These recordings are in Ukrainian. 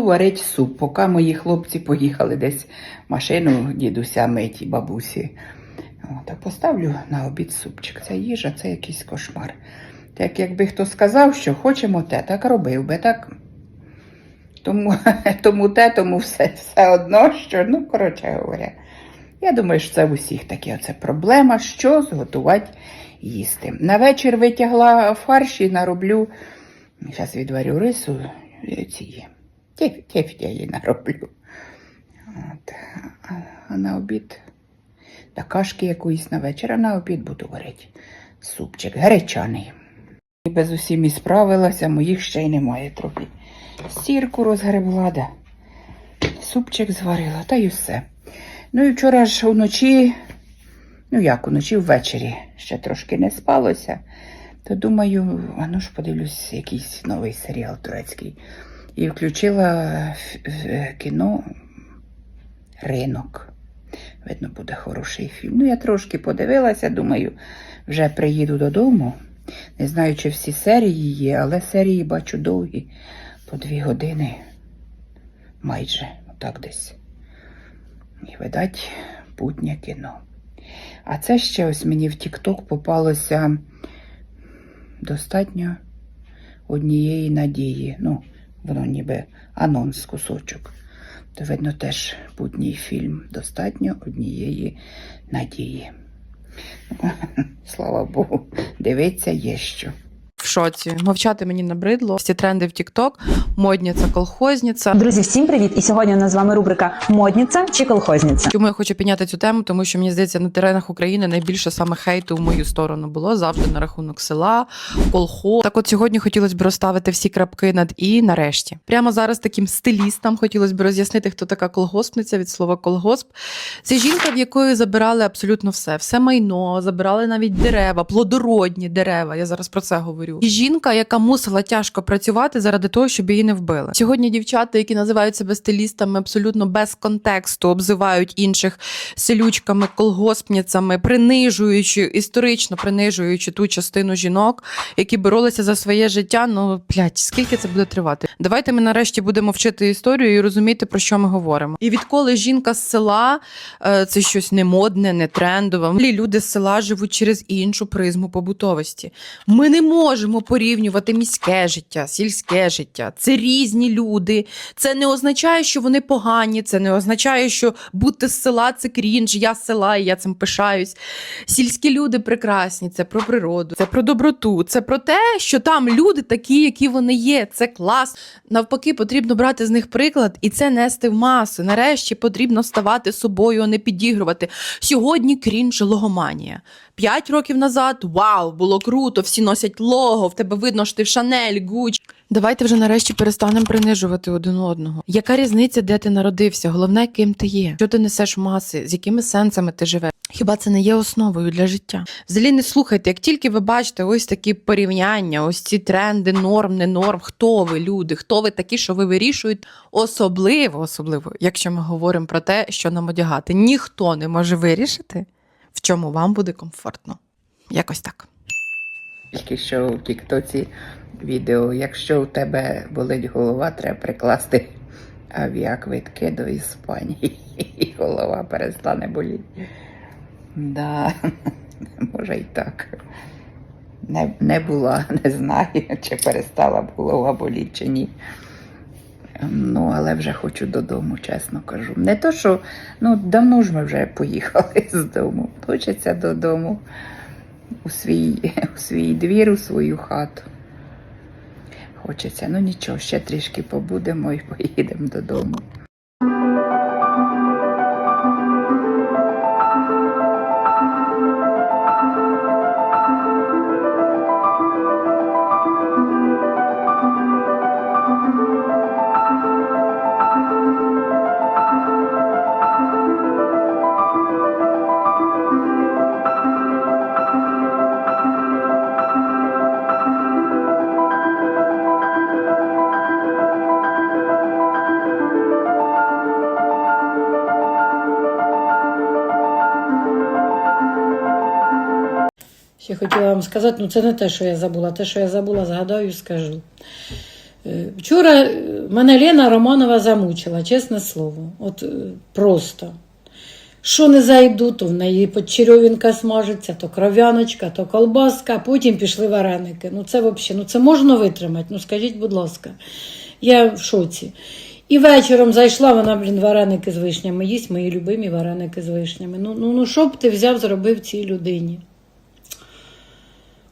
Буду варити суп, поки мої хлопці поїхали десь машину дідуся мить і бабусі. От, а поставлю на обід супчик. Це їжа, це якийсь кошмар. Так якби хто сказав, що хочемо те, так робив би, так. Тому, тому те, тому все, все одно, що, ну, коротше говоря. Я думаю, що це в усіх таке оце проблема, що зготувати їсти. На вечір витягла фарш і нароблю. Зараз відварю рису е, ці теф- тефтелі нароблю. От. А на обід та кашки якоїсь на вечір, а на обід буду варити. Супчик гречаний. І без усім і справилася, моїх ще й немає трохи. Сірку розгребла, да. супчик зварила, та й усе. Ну і вчора ж вночі, ну як вночі ввечері, ще трошки не спалося, то думаю, а ну ж подивлюсь якийсь новий серіал турецький. І включила ф- ф- кіно Ринок. Видно, буде хороший фільм. Ну, я трошки подивилася, думаю, вже приїду додому. Не знаю, чи всі серії є, але серії бачу довгі, по дві години майже, отак десь. І видать, путнє кіно. А це ще ось мені в Тік-Ток попалося достатньо однієї надії. Ну, воно ніби анонс кусочок. То, видно, теж путній фільм. Достатньо однієї надії. Слава Богу, дивиться є що. Шоці. Мовчати мені набридло. Всі тренди в TikTok, модниця, колхозниця. Друзі, всім привіт! І сьогодні у нас з вами рубрика Модниця чи колхозниця. Чому я хочу підняти цю тему? Тому що мені здається, на теренах України найбільше саме хейту в мою сторону було завжди на рахунок села, колхоз. Так, от сьогодні хотілося б розставити всі крапки над і нарешті. Прямо зараз таким стилістам хотілося б роз'яснити, хто така колгоспниця від слова колгосп. Це жінка, в якої забирали абсолютно все, все майно, забирали навіть дерева, плодородні дерева. Я зараз про це говорю. І жінка, яка мусила тяжко працювати заради того, щоб її не вбили. Сьогодні дівчата, які називають себе стилістами, абсолютно без контексту обзивають інших селючками, колгоспницями, принижуючи історично принижуючи ту частину жінок, які боролися за своє життя. Ну блядь, скільки це буде тривати? Давайте ми нарешті будемо вчити історію і розуміти про що ми говоримо. І відколи жінка з села е, це щось не модне, не трендове. Люди з села живуть через іншу призму побутовості. Ми не можемо порівнювати міське життя, сільське життя. Це різні люди. Це не означає, що вони погані. Це не означає, що бути з села це крінж. Я з села, і я цим пишаюсь. Сільські люди прекрасні. Це про природу, це про доброту, це про те, що там люди такі, які вони є. Це клас. Навпаки, потрібно брати з них приклад і це нести в маси. Нарешті потрібно ставати собою, а не підігрувати. Сьогодні крінж логоманія. П'ять років назад вау, було круто, всі носять лого, в тебе видно, що ти в Шанель, Гуч. Давайте вже нарешті перестанемо принижувати один одного. Яка різниця, де ти народився? Головне, ким ти є, що ти несеш маси, з якими сенсами ти живеш? Хіба це не є основою для життя? Взагалі не слухайте, як тільки ви бачите ось такі порівняння, ось ці тренди, норм, не норм, хто ви люди, хто ви такі, що ви вирішуєте, особливо, особливо, якщо ми говоримо про те, що нам одягати, ніхто не може вирішити, в чому вам буде комфортно. Якось так. Тільки що у Тіктоці відео, якщо у тебе болить голова, треба прикласти авіаквитки до Іспанії, і голова перестане боліти. Да, може і так. Не, не була, не знаю, чи перестала голова боліти, чи ні. Ну, але вже хочу додому, чесно кажу. Не то, що ну, давно ж ми вже поїхали з дому. Хочеться додому у свій, у свій двір, у свою хату. Хочеться, ну нічого, ще трішки побудемо і поїдемо додому. Ще хотіла вам сказати, ну це не те, що я забула. Те, що я забула, згадаю скажу. Е, Вчора е, мене Лена Романова замучила, чесне слово. От е, просто. Що не зайду, то в неї подчерьовінка смажиться, то кров'яночка, то колбаска, а потім пішли вареники. Ну це взагалі, ну це можна витримати? Ну скажіть, будь ласка, я в шоці. І вечором зайшла вона, блін, вареники з вишнями. Їсть мої любимі вареники з вишнями. Ну, ну, ну що б ти взяв, зробив цій людині?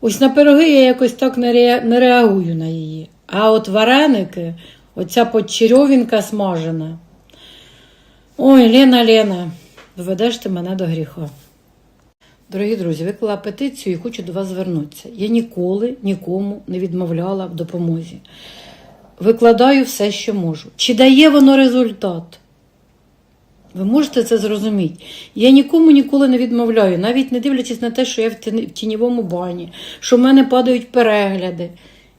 Ось на пироги я якось так не, реагую на її. А от вареники, оця подчерьовінка смажена. Ой, Лена, Лена, доведеш ти мене до гріха. Дорогі друзі, виклала петицію і хочу до вас звернутися. Я ніколи нікому не відмовляла в допомозі. Викладаю все, що можу. Чи дає воно результат? Ви можете це зрозуміти. Я нікому ніколи не відмовляю, навіть не дивлячись на те, що я в тіньовому бані, що в мене падають перегляди.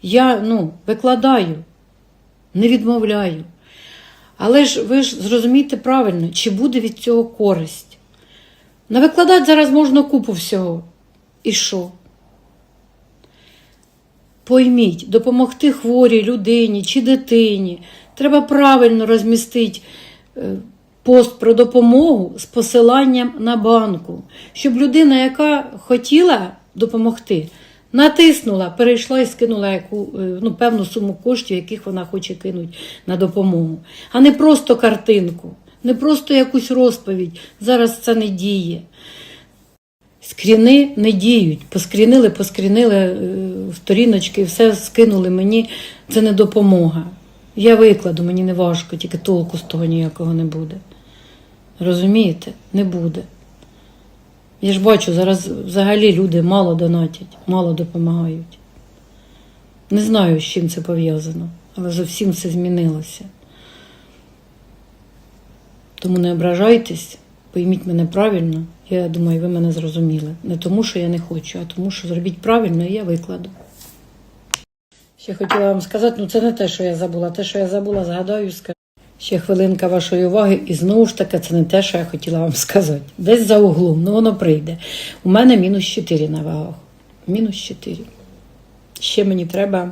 Я ну, викладаю, не відмовляю. Але ж ви ж зрозумійте правильно, чи буде від цього користь. Навикладати зараз можна купу всього. І що? Пойміть, допомогти хворій людині чи дитині. Треба правильно розмістити е, пост про допомогу з посиланням на банку, щоб людина, яка хотіла допомогти, натиснула, перейшла і скинула яку, е, ну, певну суму коштів, яких вона хоче кинути на допомогу, а не просто картинку, не просто якусь розповідь. Зараз це не діє. Скріни не діють. Поскрінили, поскрінили е, сторіночки, все скинули мені. Це не допомога. Я викладу, мені не важко, тільки толку з того ніякого не буде. Розумієте? Не буде. Я ж бачу, зараз взагалі люди мало донатять, мало допомагають. Не знаю, з чим це пов'язано, але зовсім все змінилося. Тому не ображайтесь, пойміть мене правильно. Я думаю, ви мене зрозуміли. Не тому, що я не хочу, а тому, що зробіть правильно, і я викладу. Ще хотіла вам сказати, ну це не те, що я забула. Те, що я забула, згадаю, скажу. Ще хвилинка вашої уваги, і знову ж таки, це не те, що я хотіла вам сказати. Десь за углом, ну воно прийде. У мене мінус 4 на вагах. Мінус 4. Ще мені треба.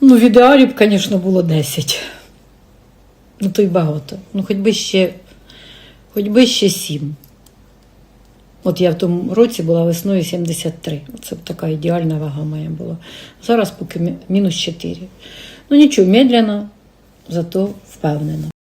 Ну, в ідеалі б, звісно, було 10. Ну, то й багато. Ну, хоч би ще, хоч би ще 7. От я в тому році була весною 73. Це б така ідеальна вага моя була. Зараз поки мінус 4. Ну нічого, медленно, зато впевнено.